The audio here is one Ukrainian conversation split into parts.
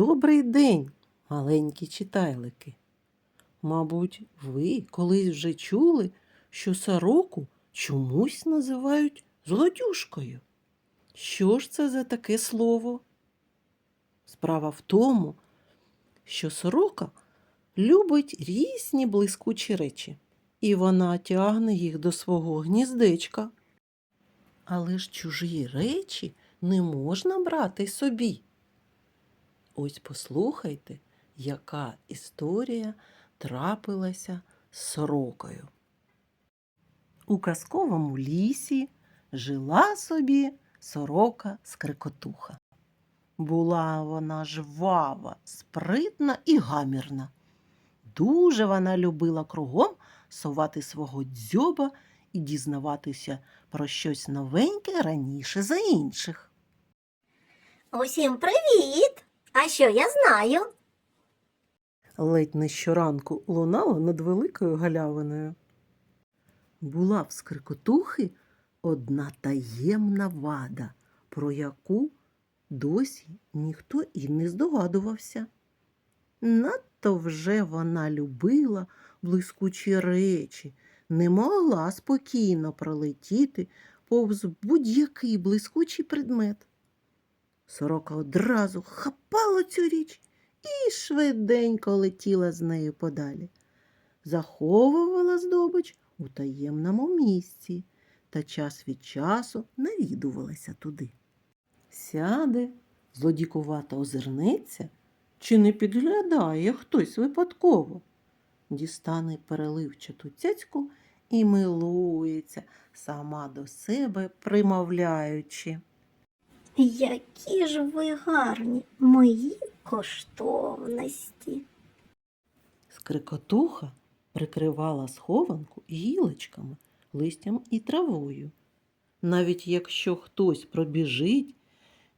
Добрий день, маленькі читайлики. Мабуть, ви колись вже чули, що сороку чомусь називають злодюшкою. Що ж це за таке слово? Справа в тому, що сорока любить різні блискучі речі, і вона тягне їх до свого гніздечка. Але ж чужі речі не можна брати собі. Ось послухайте, яка історія трапилася з сорокою. У казковому лісі жила собі сорока скрикотуха. Була вона жвава, спритна і гамірна. Дуже вона любила кругом совати свого дзьоба і дізнаватися про щось новеньке раніше за інших. Усім привіт! А що я знаю? ледь не щоранку лунала над великою галявиною. Була в скрикотухи одна таємна вада, про яку досі ніхто і не здогадувався. Надто вже вона любила блискучі речі, не могла спокійно пролетіти повз будь-який блискучий предмет. Сорока одразу хапала цю річ і швиденько летіла з нею подалі. Заховувала здобич у таємному місці та час від часу навідувалася туди. Сяде, злодікувато озирнеться, чи не підглядає хтось випадково. Дістане переливчату цяцьку і милується, сама до себе примовляючи. Які ж ви гарні, мої коштовності. Скрикотуха прикривала схованку гілочками, листям і травою. Навіть якщо хтось пробіжить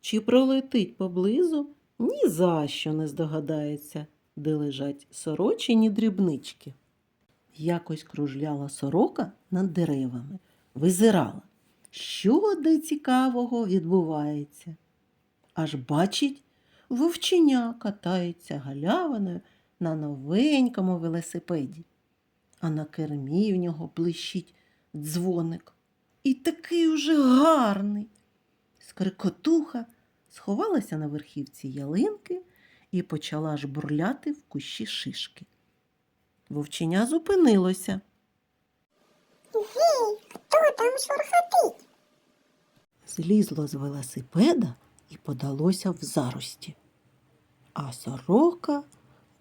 чи пролетить поблизу, ні за що не здогадається, де лежать сорочині дрібнички. Якось кружляла сорока над деревами, визирала, що де цікавого відбувається. Аж бачить, вовченя катається галявиною на новенькому велосипеді, а на кермі в нього блищить дзвоник. І такий уже гарний. Скрикотуха сховалася на верхівці ялинки і почала жбурляти в кущі шишки. Вовченя зупинилося. Хто там шурхотить? злізло з велосипеда і подалося в зарості. А сорока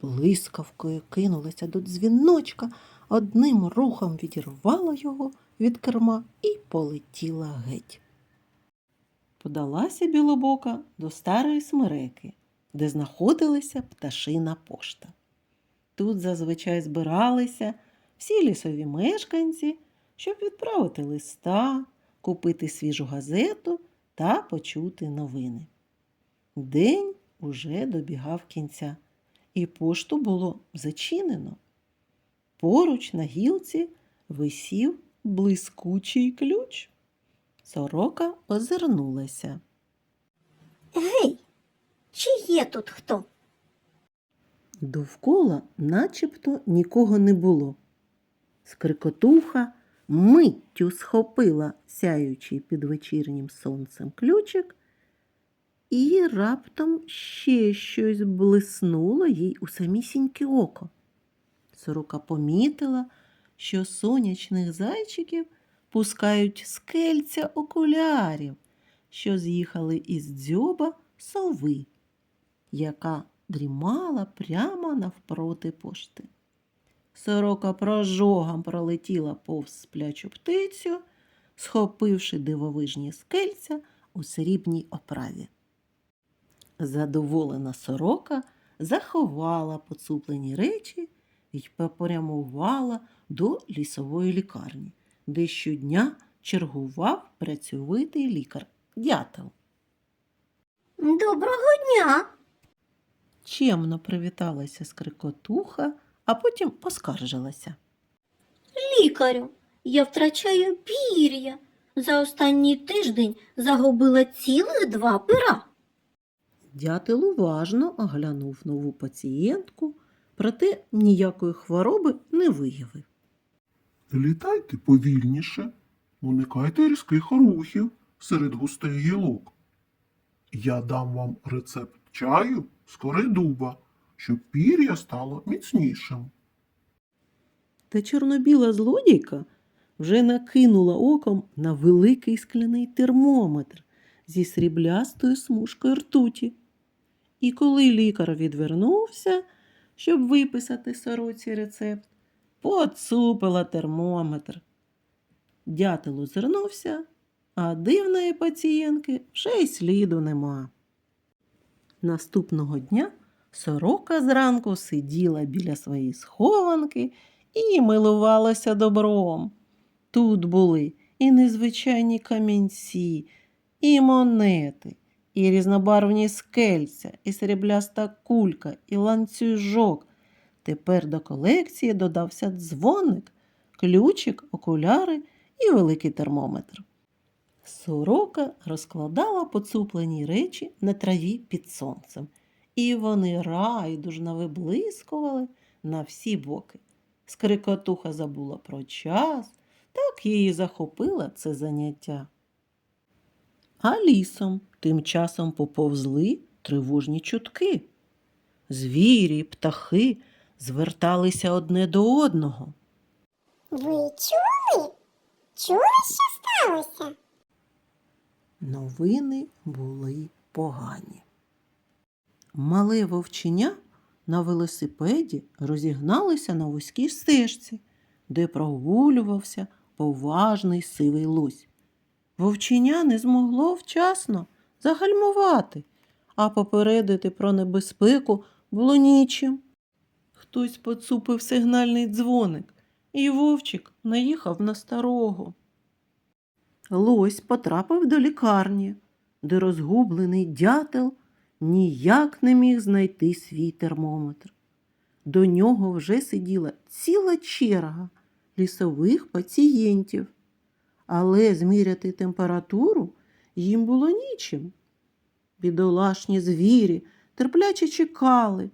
блискавкою кинулася до дзвіночка, одним рухом відірвала його від керма і полетіла геть. Подалася білобока до старої смереки, де знаходилася пташина пошта. Тут зазвичай збиралися всі лісові мешканці, щоб відправити листа, купити свіжу газету та почути новини. День уже добігав кінця, і пошту було зачинено. Поруч на гілці висів блискучий ключ. Сорока озирнулася. Гей, чи є тут хто? Довкола начебто нікого не було. Скрикотуха миттю схопила сяючий під вечірнім сонцем ключик, і раптом ще щось блиснуло їй у самісіньке око. Сорока помітила, що сонячних зайчиків пускають скельця окулярів, що з'їхали із дзьоба сови, яка дрімала прямо навпроти пошти. Сорока прожогом пролетіла повз сплячу птицю, схопивши дивовижні скельця у срібній оправі. Задоволена сорока заховала поцуплені речі і попрямувала до лісової лікарні, де щодня чергував працьовитий лікар дятел. Доброго дня. Чемно привіталася скрикотуха, а потім поскаржилася. Лікарю, я втрачаю пір'я. За останній тиждень загубила цілих два пера. Дятел уважно оглянув нову пацієнтку, проте ніякої хвороби не виявив. Літайте повільніше, уникайте різких рухів серед густих гілок. Я дам вам рецепт чаю з кори дуба, щоб пір'я стало міцнішим. Та чорнобіла злодійка вже накинула оком на великий скляний термометр зі сріблястою смужкою ртуті. І коли лікар відвернувся, щоб виписати сороці рецепт, поцупила термометр. Дятел озирнувся, а дивної пацієнтки вже й сліду нема. Наступного дня сорока зранку сиділа біля своєї схованки і милувалася добром. Тут були і незвичайні камінці, і монети, і різнобарвні скельця, і срібляста кулька, і ланцюжок. Тепер до колекції додався дзвоник, ключик, окуляри і великий термометр. Сорока розкладала поцуплені речі на траві під сонцем, і вони райдужно виблискували на всі боки. Скрикотуха забула про час, так її захопило це заняття. А лісом тим часом поповзли тривожні чутки. Звірі, птахи зверталися одне до одного. Ви чули? Чули, що сталося? Новини були погані. Мале вовченя на велосипеді розігналися на вузькій стежці, де прогулювався поважний сивий лось. Вовченя не змогло вчасно загальмувати, а попередити про небезпеку було нічим. Хтось поцупив сигнальний дзвоник, і вовчик наїхав на старого. Лось потрапив до лікарні, де розгублений дятел ніяк не міг знайти свій термометр. До нього вже сиділа ціла черга лісових пацієнтів, але зміряти температуру їм було нічим. Бідолашні звірі терпляче чекали,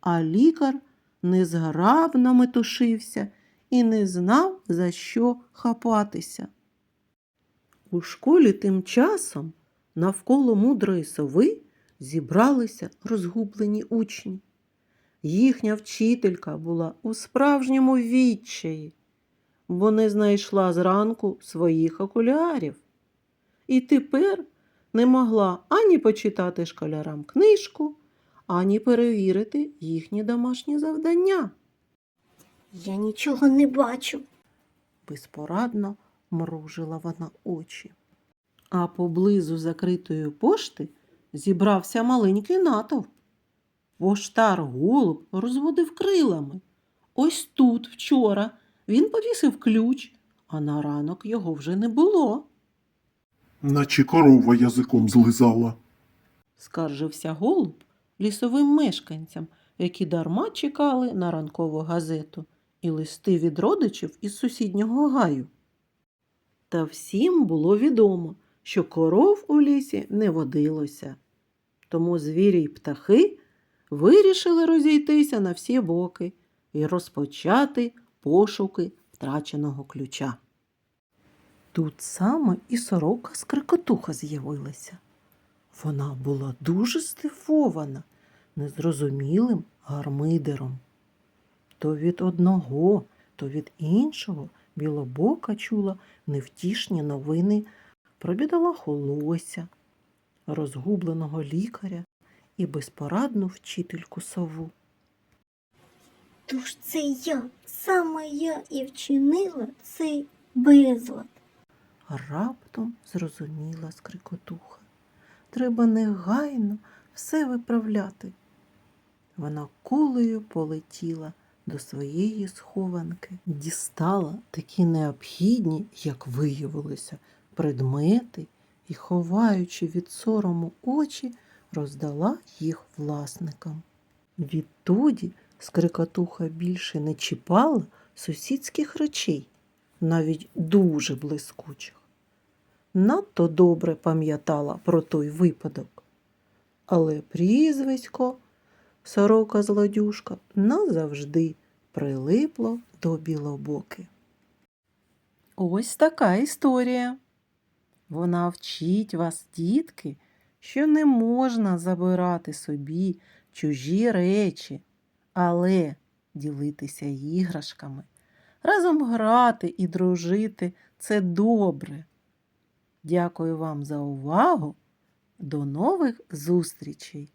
а лікар незграбно метушився і не знав, за що хапатися. У школі тим часом навколо мудрої сови зібралися розгублені учні. Їхня вчителька була у справжньому відчаї, бо не знайшла зранку своїх окулярів. І тепер не могла ані почитати школярам книжку, ані перевірити їхні домашні завдання. Я нічого не бачу. безпорадно мружила вона очі. А поблизу закритої пошти зібрався маленький натовп. Поштар голуб розводив крилами. Ось тут вчора він повісив ключ, а на ранок його вже не було, Наче корова язиком злизала. скаржився голуб лісовим мешканцям, які дарма чекали на ранкову газету і листи від родичів із сусіднього гаю. Та всім було відомо, що коров у лісі не водилося. Тому звірі й птахи вирішили розійтися на всі боки і розпочати пошуки втраченого ключа. Тут саме і сорока скрикотуха з'явилася. Вона була дуже здивована незрозумілим гармидером. То від одного, то від іншого білобока чула невтішні новини про бідолаху лося, розгубленого лікаря і безпорадну вчительку сову. Тож це я, саме я і вчинила цей безлад. Раптом зрозуміла скрикотуха. Треба негайно все виправляти. Вона кулею полетіла до своєї схованки, дістала такі необхідні, як виявилося, предмети і, ховаючи від сорому очі, роздала їх власникам. Відтоді скрикотуха більше не чіпала сусідських речей, навіть дуже блискучих. Надто добре пам'ятала про той випадок. але прізвисько сорока злодюшка назавжди прилипло до білобоки. Ось така історія. Вона вчить вас, дітки, що не можна забирати собі чужі речі, але ділитися іграшками, разом грати і дружити це добре. Дякую вам за увагу. До нових зустрічей!